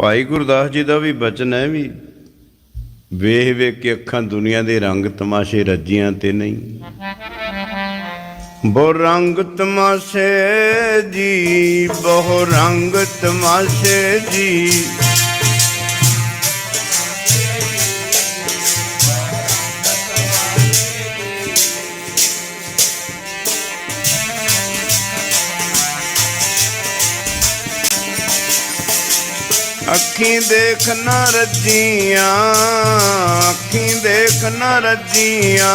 ਭਾਈ ਗੁਰਦਾਸ ਜੀ ਦਾ ਵੀ ਬਚਨ ਹੈ ਵੀ ਵੇਖ ਵੇਖ ਕੇ ਅੱਖਾਂ ਦੁਨੀਆ ਦੇ ਰੰਗ ਤਮਾਸ਼ੇ ਰੱਜੀਆਂ ਤੇ ਨਹੀਂ। ਬਹੁ ਰੰਗ ਤਮਾਸ਼ੇ ਜੀ, ਬਹੁ ਰੰਗ ਤਮਾਸ਼ੇ ਜੀ। ਅੱਖੀਂ ਦੇਖ ਨਾ ਰੱਜੀਆਂ, ਅੱਖੀਂ ਦੇਖ ਨਾ ਰੱਜੀਆਂ।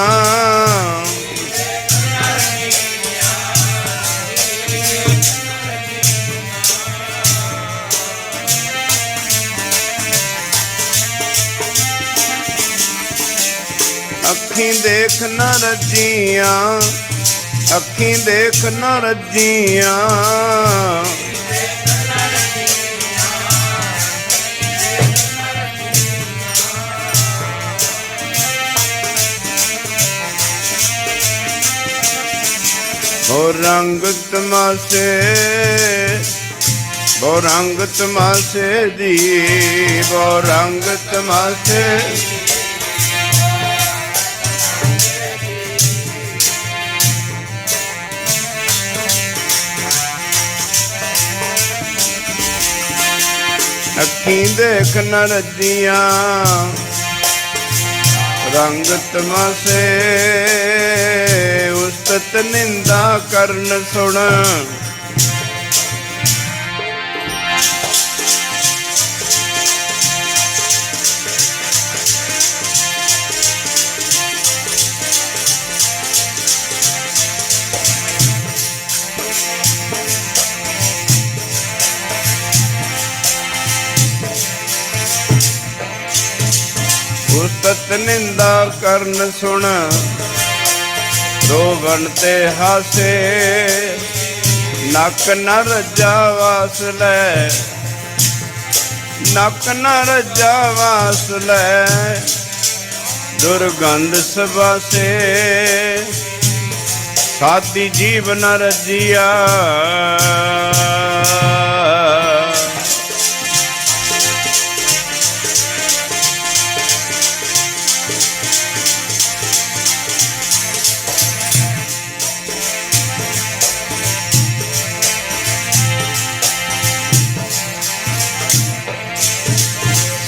ਅੱਖੀਂ ਦੇਖ ਨਾ ਰੱਜੀਆਂ, ਅੱਖੀਂ ਦੇਖ ਨਾ ਰੱਜੀਆਂ। ਹੋ ਰੰਗ ਤਮਾਸ਼ੇ, ਬੋ ਰੰਗ ਤਮਾਸ਼ੇ ਦੀ, ਬੋ ਰੰਗ ਤਮਾਸ਼ੇ। ਅੱਖੀਂ ਦੇਖ ਨ ਰੱਜੀਆਂ ਰੰਗ ਤਮਾਸੇ। ਉਸਤਤ ਨਿੰਦਾ ਕਰਨ ਸੁਣ। ਉਸਤ ਨਿੰਦਾ ਕਰਨ ਸੁਣ। ਰੋਵਣ ਤੇ ਹਾਸੇ। ਨੱਕ ਨਰ ਰੱਜਾ ਵਾਸ ਲੈ। ਨੱਕ ਨ ਰੱਜਾ ਲੈ। ਦੁਰਗੰਧ ਸਬਾਸੇ ਸਾਦੀ ਜੀਵ ਨ ਰੱਜੀਆ।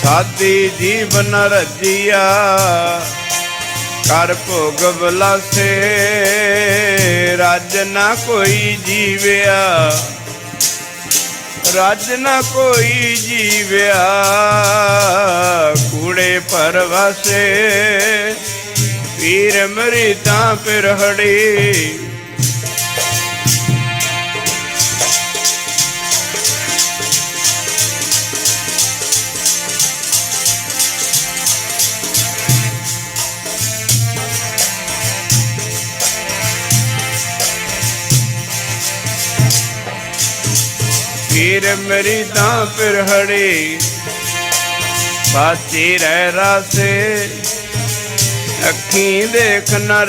ਸਾਦੀ ਜੀਵਨ ਰੱਜੀਆ ਕਰ ਭੋਗ ਬਲਾਸੇ ਰਾਜ ਨਾ ਕੋਈ ਜੀਵਿਆ। ਰਾਜ ਨਾ ਕੋਈ ਜੀਵਿਆ, ਕੂੜੇ ਪਰਵਾਸੇ। ਪੀਰ ਮਰੀ ਤਾਂ ਪਿਰਹੜੀ ਪੀਰ ਮੇਰੀ ਤਾਂ ਪਿਰਹੜੀ ਬਾਤੀ ਰਹਿ ਰਾਸੇ ਅੱਖੀਂ ਦੇਖ ਨ